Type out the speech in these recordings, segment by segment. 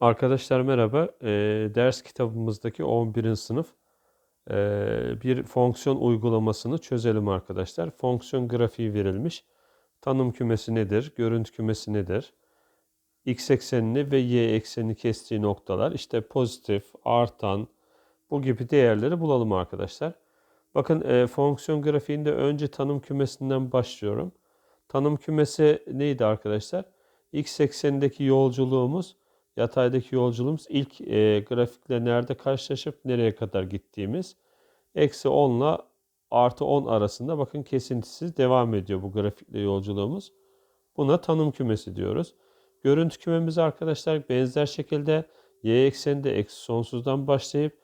Arkadaşlar merhaba. Ee, ders kitabımızdaki 11. sınıf ee, bir fonksiyon uygulamasını çözelim arkadaşlar. Fonksiyon grafiği verilmiş. Tanım kümesi nedir? Görüntü kümesi nedir? X eksenini ve Y eksenini kestiği noktalar. İşte pozitif, artan bu gibi değerleri bulalım arkadaşlar. Bakın e, fonksiyon grafiğinde önce tanım kümesinden başlıyorum. Tanım kümesi neydi arkadaşlar? X eksenindeki yolculuğumuz Yataydaki yolculuğumuz ilk e, grafikle nerede karşılaşıp nereye kadar gittiğimiz. Eksi 10 ile artı 10 arasında bakın kesintisiz devam ediyor bu grafikle yolculuğumuz. Buna tanım kümesi diyoruz. Görüntü kümemiz arkadaşlar benzer şekilde y ekseninde eksi sonsuzdan başlayıp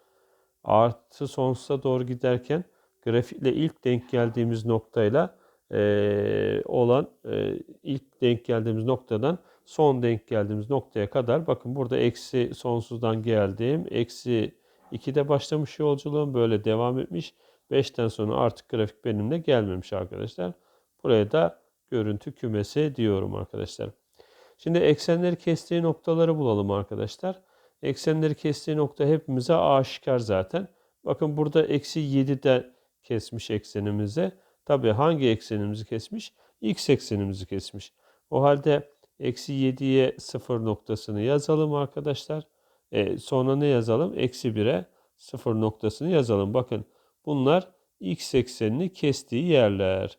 artı sonsuza doğru giderken grafikle ilk denk geldiğimiz noktayla e, olan e, ilk denk geldiğimiz noktadan son denk geldiğimiz noktaya kadar bakın burada eksi sonsuzdan geldim. Eksi 2'de başlamış yolculuğum böyle devam etmiş. 5'ten sonra artık grafik benimle gelmemiş arkadaşlar. Buraya da görüntü kümesi diyorum arkadaşlar. Şimdi eksenleri kestiği noktaları bulalım arkadaşlar. Eksenleri kestiği nokta hepimize aşikar zaten. Bakın burada eksi 7'de kesmiş eksenimizi. Tabi hangi eksenimizi kesmiş? X eksenimizi kesmiş. O halde Eksi 7'ye 0 noktasını yazalım arkadaşlar. E, sonra ne yazalım? Eksi 1'e 0 noktasını yazalım. Bakın bunlar x eksenini kestiği yerler.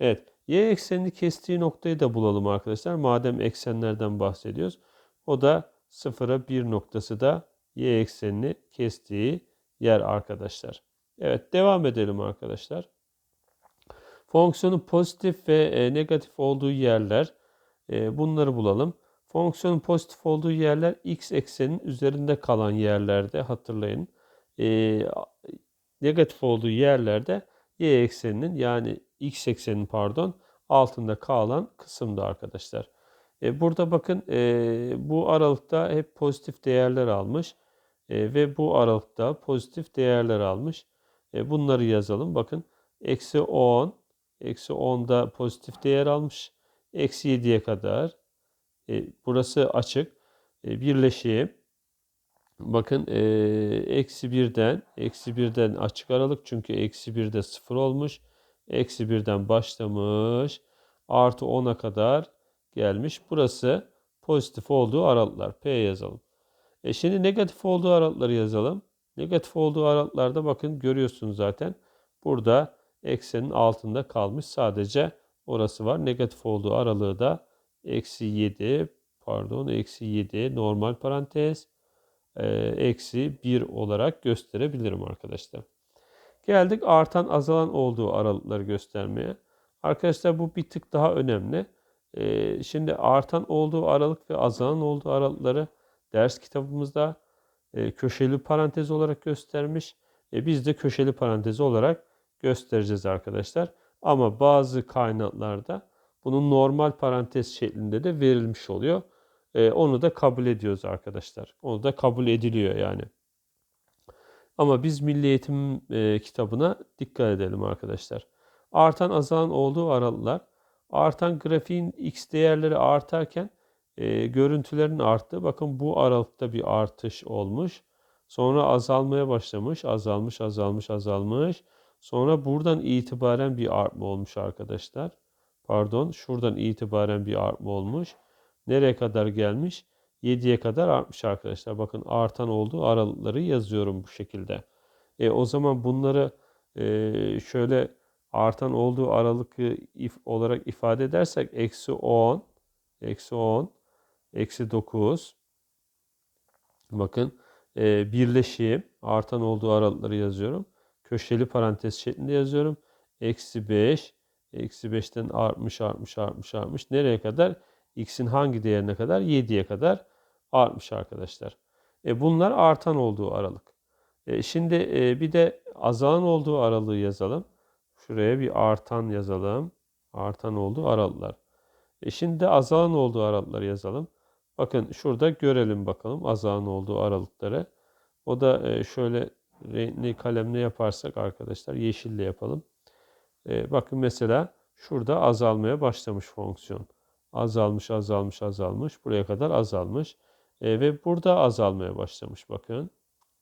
Evet. Y eksenini kestiği noktayı da bulalım arkadaşlar. Madem eksenlerden bahsediyoruz. O da 0'a 1 noktası da y eksenini kestiği yer arkadaşlar. Evet devam edelim arkadaşlar. Fonksiyonun pozitif ve e, negatif olduğu yerler bunları bulalım. Fonksiyonun pozitif olduğu yerler x eksenin üzerinde kalan yerlerde hatırlayın. E, negatif olduğu yerlerde y ekseninin yani x eksenin pardon altında kalan kısımda arkadaşlar. E, burada bakın e, bu aralıkta hep pozitif değerler almış e, ve bu aralıkta pozitif değerler almış. E, bunları yazalım. Bakın eksi 10, eksi 10'da pozitif değer almış eksi 7'ye kadar. E, burası açık. E, birleşeyim. Bakın e, eksi 1'den eksi 1'den açık aralık çünkü eksi 1'de 0 olmuş. Eksi 1'den başlamış. Artı 10'a kadar gelmiş. Burası pozitif olduğu aralıklar. P yazalım. E şimdi negatif olduğu aralıkları yazalım. Negatif olduğu aralıklarda bakın görüyorsunuz zaten. Burada eksenin altında kalmış. Sadece orası var. Negatif olduğu aralığı da eksi 7 pardon eksi 7 normal parantez e, eksi 1 olarak gösterebilirim arkadaşlar. Geldik artan azalan olduğu aralıkları göstermeye. Arkadaşlar bu bir tık daha önemli. E, şimdi artan olduğu aralık ve azalan olduğu aralıkları ders kitabımızda e, köşeli parantez olarak göstermiş. Biz de köşeli parantez olarak göstereceğiz arkadaşlar. Ama bazı kaynaklarda bunun normal parantez şeklinde de verilmiş oluyor. Ee, onu da kabul ediyoruz arkadaşlar. Onu da kabul ediliyor yani. Ama biz Milli Eğitim e, kitabına dikkat edelim arkadaşlar. Artan azalan olduğu aralıklar, artan grafiğin x değerleri artarken e, görüntülerin arttı. Bakın bu aralıkta bir artış olmuş. Sonra azalmaya başlamış, azalmış, azalmış, azalmış. Sonra buradan itibaren bir artma olmuş arkadaşlar. Pardon şuradan itibaren bir artma olmuş. Nereye kadar gelmiş? 7'ye kadar artmış arkadaşlar. Bakın artan olduğu aralıkları yazıyorum bu şekilde. E, o zaman bunları e, şöyle artan olduğu aralıkı if, olarak ifade edersek eksi 10, eksi 10, eksi 9. Bakın e, birleşim artan olduğu aralıkları yazıyorum köşeli parantez şeklinde yazıyorum. Eksi 5. Eksi 5'ten artmış artmış artmış artmış. Nereye kadar? X'in hangi değerine kadar? 7'ye kadar artmış arkadaşlar. E bunlar artan olduğu aralık. E şimdi e, bir de azalan olduğu aralığı yazalım. Şuraya bir artan yazalım. Artan olduğu aralıklar. E şimdi de azalan olduğu aralıkları yazalım. Bakın şurada görelim bakalım azalan olduğu aralıkları. O da e, şöyle renkli kalemle yaparsak arkadaşlar yeşille yapalım. E, bakın mesela şurada azalmaya başlamış fonksiyon. Azalmış, azalmış, azalmış. Buraya kadar azalmış. E, ve burada azalmaya başlamış bakın.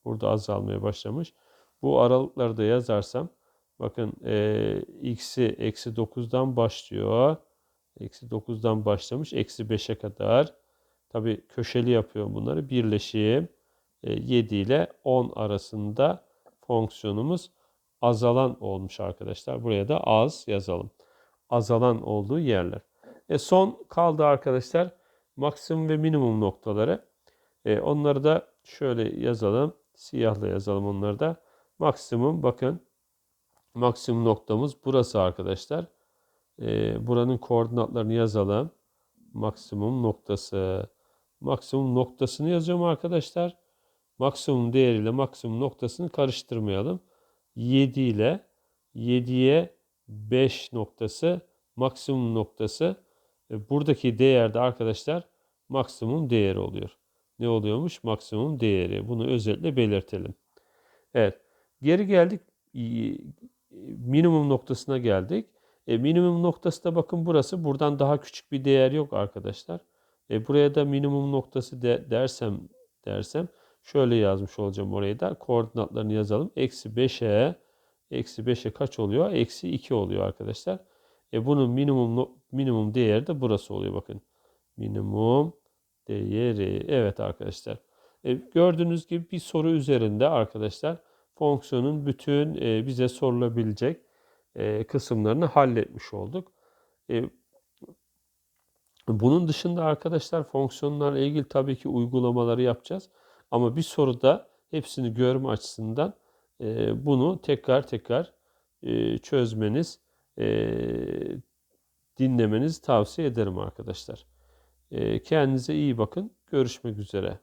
Burada azalmaya başlamış. Bu aralıkları da yazarsam bakın e, x'i eksi 9'dan başlıyor. Eksi 9'dan başlamış. Eksi 5'e kadar. Tabi köşeli yapıyorum bunları. Birleşim 7 ile 10 arasında fonksiyonumuz azalan olmuş arkadaşlar. Buraya da az yazalım. Azalan olduğu yerler. E son kaldı arkadaşlar maksimum ve minimum noktaları. E onları da şöyle yazalım. Siyahla yazalım onları da. Maksimum bakın maksimum noktamız burası arkadaşlar. E, buranın koordinatlarını yazalım. Maksimum noktası. Maksimum noktasını yazıyorum arkadaşlar. Maksimum değeriyle maksimum noktasını karıştırmayalım. 7 ile 7'ye 5 noktası maksimum noktası. E, buradaki değerde arkadaşlar maksimum değeri oluyor. Ne oluyormuş? Maksimum değeri. Bunu özellikle belirtelim. Evet. Geri geldik. Minimum noktasına geldik. E, minimum noktası da bakın burası. Buradan daha küçük bir değer yok arkadaşlar. E, buraya da minimum noktası de, dersem dersem şöyle yazmış olacağım orayı da. Koordinatlarını yazalım. Eksi 5'e eksi 5'e kaç oluyor? Eksi 2 oluyor arkadaşlar. E, bunun minimum minimum değeri de burası oluyor bakın. Minimum değeri. Evet arkadaşlar. E, gördüğünüz gibi bir soru üzerinde arkadaşlar fonksiyonun bütün e, bize sorulabilecek e, kısımlarını halletmiş olduk. E, bunun dışında arkadaşlar fonksiyonlarla ilgili tabii ki uygulamaları yapacağız. Ama bir soruda hepsini görme açısından e, bunu tekrar tekrar e, çözmeniz, e, dinlemenizi tavsiye ederim arkadaşlar. E, kendinize iyi bakın. Görüşmek üzere.